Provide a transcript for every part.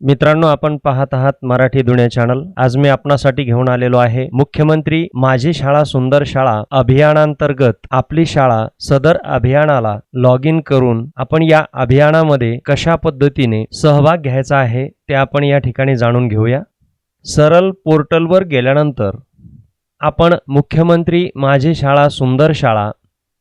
मित्रांनो आपण पाहत आहात मराठी दुनिया चॅनल. आज मी आपणासाठी घेऊन आलेलो आहे मुख्यमंत्री माझी शाळा सुंदर शाळा अभियानांतर्गत आपली शाळा सदर अभियानाला लॉग इन करून आपण या अभियानामध्ये कशा पद्धतीने सहभाग घ्यायचा आहे ते आपण या ठिकाणी जाणून घेऊया. सरल पोर्टलवर गेल्यानंतर आपण मुख्यमंत्री माझी शाळा सुंदर शाळा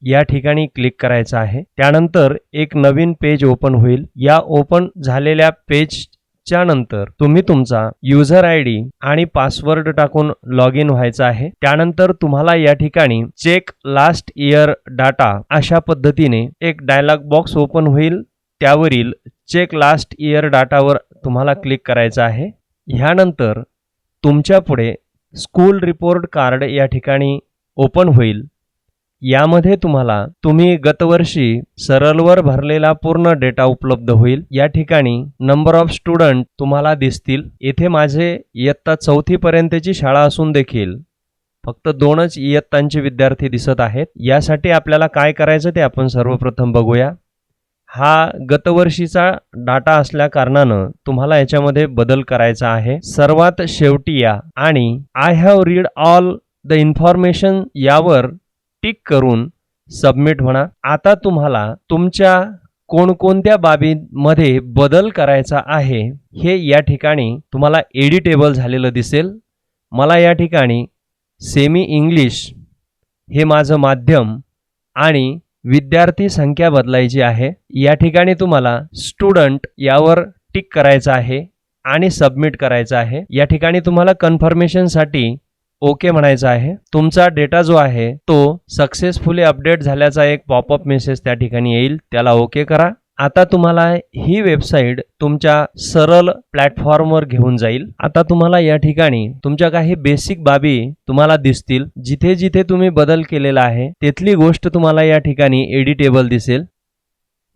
या ठिकाणी क्लिक करायचं आहे. त्यानंतर एक नवीन पेज ओपन होईल. या ओपन झालेल्या पेज त्यानंतर तुम्ही तुमचा युजर आय डी आणि पासवर्ड टाकून लॉग इन व्हायचं आहे. त्यानंतर तुम्हाला या ठिकाणी चेक लास्ट इयर डाटा अशा पद्धतीने एक डायलॉग बॉक्स ओपन होईल. त्यावरील चेक लास्ट इयर डाटावर तुम्हाला क्लिक करायचं आहे. ह्यानंतर तुमच्यापुढे स्कूल रिपोर्ट कार्ड या ठिकाणी ओपन होईल. यामध्ये तुम्हाला तुम्ही गतवर्षी सरलवर भरलेला पूर्ण डेटा उपलब्ध होईल. या ठिकाणी नंबर ऑफ स्टुडंट तुम्हाला दिसतील. येथे माझे इयत्ता चौथी पर्यंतची शाळा असून देखील फक्त दोनच इयत्तांचे विद्यार्थी दिसत आहेत. यासाठी आपल्याला काय करायचं ते आपण सर्वप्रथम बघूया. हा गतवर्षीचा डाटा असल्या कारणानं तुम्हाला याच्यामध्ये बदल करायचा आहे. सर्वात शेवटी या आणि I have read all the information यावर टिक करून सबमिट म्हणा. आता तुम्हाला तुमच्या कोणकोणत्या बाबींमध्ये बदल करायचा आहे हे या ठिकाणी तुम्हाला एडिटेबल झालेलं दिसेल. मला या ठिकाणी सेमी इंग्लिश हे माझं माध्यम आणि विद्यार्थी संख्या बदलायची आहे. या ठिकाणी तुम्हाला स्टुडंट यावर टिक करायचं आहे आणि सबमिट करायचं आहे. या ठिकाणी तुम्हाला कन्फर्मेशनसाठी ओके म्हणायचं आहे. तुमचा डेटा जो आहे तो सक्सेसफुली अपडेट झाल्याचा एक पॉपअप मेसेज त्या ठिकाणी येईल. त्याला ओके करा. आता तुम्हाला ही वेबसाईट तुमच्या सरळ प्लॅटफॉर्मवर घेऊन जाईल. आता तुम्हाला या ठिकाणी तुमच्या काही बेसिक बाबी तुम्हाला दिसतील. जिथे जिथे तुम्ही बदल केलेला आहे तिथली गोष्ट तुम्हाला या ठिकाणी एडिटेबल दिसेल.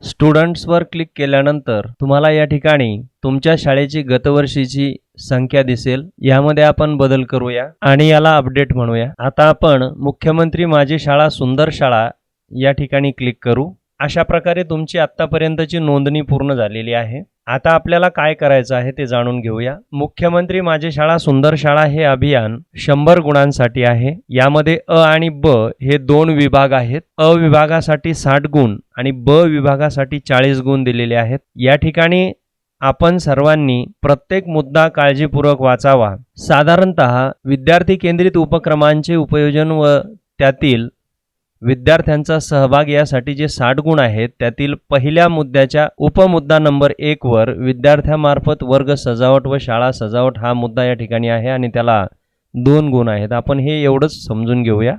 स्टुडंट्सवर क्लिक केल्यानंतर तुम्हाला या ठिकाणी तुमच्या शाळेची गतवर्षीची संख्या दिसेल. यामध्ये आपण बदल करूया आणि याला अपडेट म्हणूया. आता आपण मुख्यमंत्री माझी शाळा सुंदर शाळा या ठिकाणी क्लिक करू. अशा प्रकारे तुमची आत्तापर्यंतची नोंदणी पूर्ण झालेली आहे. आता आपल्याला काय करायचं आहे ते जाणून घेऊया. मुख्यमंत्री माझी शाळा सुंदर शाळा हे अभियान शंभर गुणांसाठी आहे. यामध्ये अ आणि ब हे दोन विभाग आहेत. अ विभागासाठी साठ गुण आणि ब विभागासाठी चाळीस गुण दिलेले आहेत. या ठिकाणी आपण सर्वांनी प्रत्येक मुद्दा काळजीपूर्वक वाचावा. साधारणत विद्यार्थी केंद्रित उपक्रमांचे उपयोजन व त्यातील विद्यार्थ्यांचा सहभाग यासाठी जे साठ गुण आहेत त्यातील पहिल्या मुद्द्याच्या उपमुद्दा नंबर एकवर विद्यार्थ्यामार्फत वर्ग सजावट व शाळा सजावट हा मुद्दा या ठिकाणी आहे आणि त्याला दोन गुण आहेत. आपण हे एवढंच समजून घेऊया.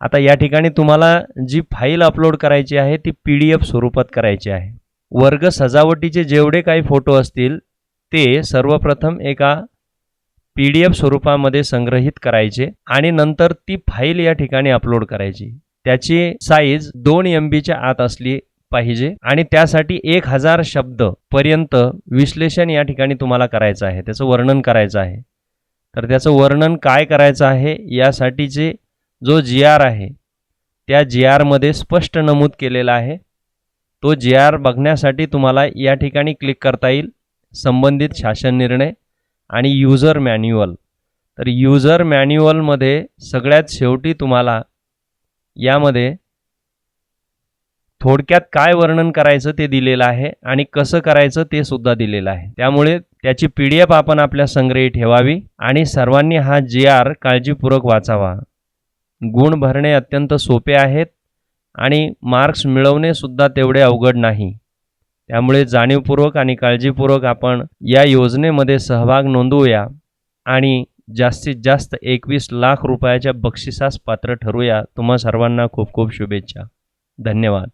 आता या ठिकाणी तुम्हाला जी फाईल अपलोड करायची आहे ती पी डी एफ स्वरूपात करायची आहे. वर्ग सजावटीचे जेवढे काही फोटो असतील ते सर्वप्रथम एका पी डी एफ स्वरूपामध्ये संग्रहित करायचे आणि नंतर ती फाईल या ठिकाणी अपलोड करायची. त्याची साईज दोन एम बीच्या आत असली पाहिजे आणि त्यासाठी एक हजार शब्द पर्यंत विश्लेषण या ठिकाणी तुम्हाला करायचं आहे. त्याचं वर्णन करायचं आहे. तर त्याचं वर्णन काय करायचं आहे? यासाठीचे जो जी आर आहे त्या जी आरमध्ये स्पष्ट नमूद केलेला आहे. तो जी आर बघण्यासाठी तुम्हाला या ठिकाणी क्लिक करता येईल. संबंधित शासन निर्णय. आणि युजर मॅन्युअल तर युजर मॅन्युअलमध्ये सगळ्यात शेवटी तुम्हाला यामध्ये थोडक्यात काय वर्णन करायचं ते दिलेलं आहे आणि कसं करायचं ते सुद्धा दिलेलं आहे. त्यामुळे त्याची पी डी एफ आपण आपल्या संग्रही ठेवावी आणि सर्वांनी हा जी आर काळजीपूर्वक वाचावा. गुण भरणे अत्यंत सोपे आहेत आणि मार्क्स मिळवणे सुद्धा तेवढे अवघड नाही. त्यामुळे जाणीवपूर्वक आणि काळजीपूर्वक आपण या योजनेमध्ये सहभाग नोंदवूया आणि जास्तीत जास्त एकवीस लाख रुपयाच्या बक्षिसास पात्र ठरूया. तुम्हा सर्वांना खूप खूप शुभेच्छा. धन्यवाद.